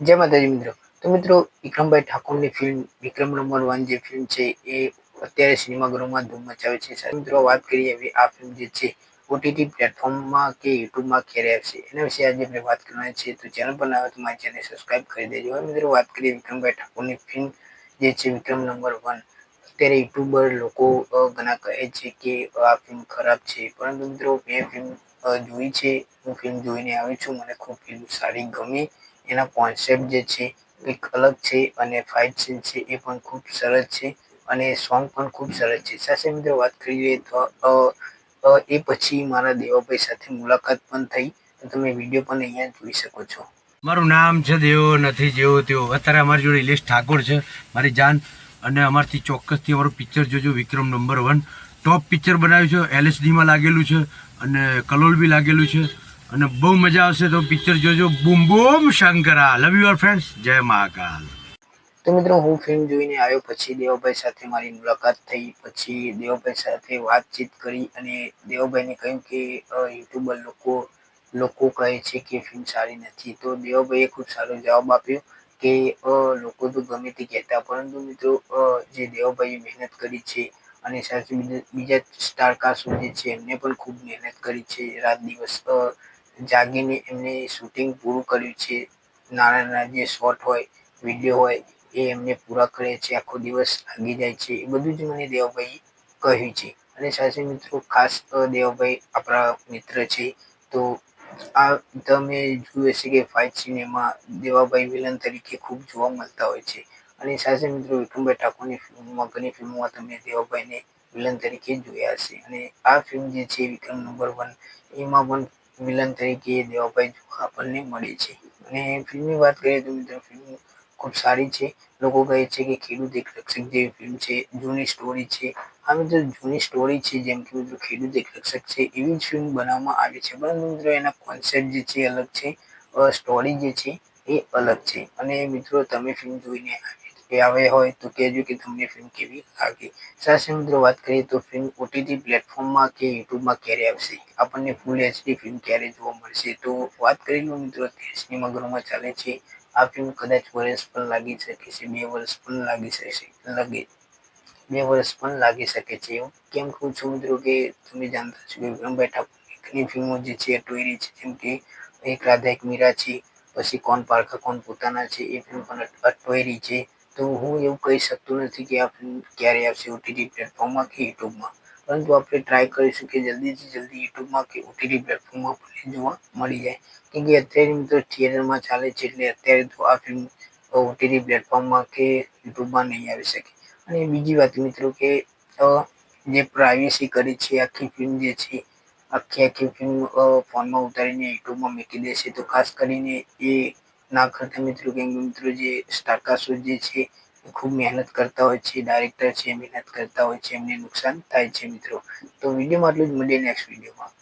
જય માતાજી મિત્રો. તો મિત્રો, વિક્રમભાઈ ઠાકોરની ફિલ્મ વિક્રમ નંબર વન જે ફિલ્મ છે, એ અત્યારે સિનેમાગૃહમાં ધૂમ મચાવે છે. મિત્રો, વાત કરીએ હવે આ ફિલ્મ જે છે ઓટીટી પ્લેટફોર્મમાં કે યુટ્યુબમાં ક્યારે આવશે? એના વિશે આજે આપણે વાત કરવાની છે તો ચેનલ પર આવે તો મારી ચેનલ સબસ્ક્રાઇબ કરી દેજો. હવે મિત્રો, વાત કરીએ વિક્રમભાઈ ઠાકોરની ફિલ્મ જે છે, વિક્રમ નંબર વન અત્યારે યુટ્યુબર લોકો ઘણા કહે છે કે આ ફિલ્મ ખરાબ છે. પરંતુ મિત્રો, મેં ફિલ્મ જોઈ છે. હું ફિલ્મ જોઈને આવી છું. મને ખૂબ ફિલ્મ સારી ગમી. એના કોન્સેપ્ટ જે છે, કંઈક અલગ છે અને ફાઇટ સીન છે એ પણ ખૂબ સરસ છે અને સોંગ પણ ખૂબ સરસ છે. સાથે મિત્રો વાત કરીએ તો એ પછી મારા દેવાભાઈ સાથે મુલાકાત પણ થઈ. તો તમે વીડિયો પણ અહીંયા જોઈ શકો છો. મારું નામ છે દેવો નથી જેવો તેવો અત્યારે અમારી જોડે ઇલેશ ઠાકોર છે, મારી જાન. અને અમારથી ચોક્કસથી અમારું પિક્ચર જોજો, Vikram number one. Top picture બનાવ્યું છે એલએસડીમાં લાગેલું છે અને કલોલ બી લાગેલું છે. અને બહુ મજા આવશે તો પિક્ચર જોજો. બૂમ બૂમ, શંકરા. લવ યુ ફ્રેન્ડ્સ જય મહાકાલ. તો મિત્રો, હું ફિલ્મ જોઈને આવ્યો, પછી દેવભાઈ સાથે મારી મુલાકાત થઈ, પછી દેવભાઈ સાથે વાતચીત કરી અને દેવભાઈને કહ્યું કે યુટ્યુબર લોકો લોકો કહે છે કે ફિલ્મ સારી નથી. તો દેવભાઈએ ખૂબ સારો જવાબ આપ્યો કે લોકો તો ગમે તે કહેતા, પરંતુ મિત્રો જે દેવાભાઈએ મહેનત કરી છે અને સાથે બીજા સ્ટારકાસ્ટ સ્ટાર જે છે, એમને પણ ખૂબ મહેનત કરી છે. રાત દિવસ જાગીને એમને શૂટિંગ પૂરું કર્યું છે. નાના નાના જે શોટ હોય વીડિયો હોય, એ એમને પૂરા કરે છે. આખો દિવસ લાગી જાય છે. એ બધું જ મને દેવાભાઈ કહ્યું છે. અને સાથે મિત્રો, ખાસ દેવાભાઈ આપણા મિત્ર છે. તો આ તમે જોયું હશે કે ફાઇટ સિનેમા દેવાભાઈ વિલન તરીકે ખૂબ જોવા મળતા હોય છે. અને સાથે મિત્રો, વિક્રમભાઈ ઠાકોરની ફિલ્મમાં ઘણી ફિલ્મોમાં તમે દેવાભાઈને વિલન તરીકે જોયા હશે. અને આ ફિલ્મ જે છે વિક્રમ નંબર વન એમાં પણ વિલન તરીકે દેવાભાઈ જોવા આપણને મળે છે. અને ફિલ્મની વાત કરીએ તો મિત્રો ફિલ્મ ખૂબ સારી છે. લોકો કહે છે કે ખેડૂત એક રક્ષક જેવી ફિલ્મ છે, જૂની સ્ટોરી છે. આ મિત્રો, જૂની સ્ટોરી છે, જેમ કે મિત્રો ખેડૂત એક રક્ષક છે, એવી જ ફિલ્મ બનાવવામાં આવી છે. પરંતુ મિત્રો એના કોન્સેપ્ટ જે છે અલગ છે સ્ટોરી જે છે એ અલગ છે. અને મિત્રો તમે ફિલ્મ જોઈને એ આવે હોય તો કહેજો કે તમને ફિલ્મ કેવી લાગી. સાથે મિત્રો વાત કરીએ તો ફિલ્મ ઓટીટી પ્લેટફોર્મમાં કે યુટ્યુબમાં ક્યારે આવશે? આપણને ફૂલ એચડી ફિલ્મ ક્યારે જોવા મળશે? તો વાત કરી લો મિત્રો અત્યારે સિનેમાગૃહમાં ચાલે છે. આ ફિલ્મ કદાચ વર્ષ પણ લાગી શકે છે, બે વર્ષ પણ લાગી શકે લાગે. બે વર્ષ પણ લાગી શકે છે. એવું કેમ કહું છું મિત્રો કે તમે જાણતા છો કે વિક્રમભાઈ ઠાકોરની ઘણી ફિલ્મો જે છે એ ટોયરી છે, જેમ કે એક રાધા, એક મીરા છે, પછી કોણ પારખા, કોણ પોતાના છે, એ ફિલ્મ પણ અટવાયેલી છે. તો હું એવું કહી શકતો નથી કે આ ફિલ્મ ક્યારે આવશે ઓટીટી પ્લેટફોર્મમાં કે યુટ્યુબમાં પરંતુ આપણે ટ્રાય કરીશું કે જલ્દીથી જલ્દી યુટ્યુબમાં કે ઓટીટી પ્લેટફોર્મમાં આપણને જોવા મળી જાય. કેમ કે અત્યારે મિત્રો થિયેટરમાં ચાલે છે એટલે અત્યારે તો આ ફિલ્મ ઓટીટી પ્લેટફોર્મમાં કે યુટ્યુબમાં નહીં આવી શકે. અને બીજી વાત મિત્રો કે જે પ્રાઇવેસી કરી છે, આખી ફિલ્મ જે છે આખી આખી ફિલ્મ ફોનમાં ઉતારીને યુટ્યુબમાં મૂકી દેશે તો ખાસ કરીને એ ના કરતા મિત્રો કેમ કે મિત્રો જે સ્ટારકાસ્ટ જે છે ખૂબ મહેનત કરતા હોય છે ડાયરેક્ટર છે, મહેનત કરતા હોય છે, એમને નુકસાન થાય છે મિત્રો. તો વિડીયોમાં આટલું જ મળીએ નેક્સ્ટ વિડીયોમાં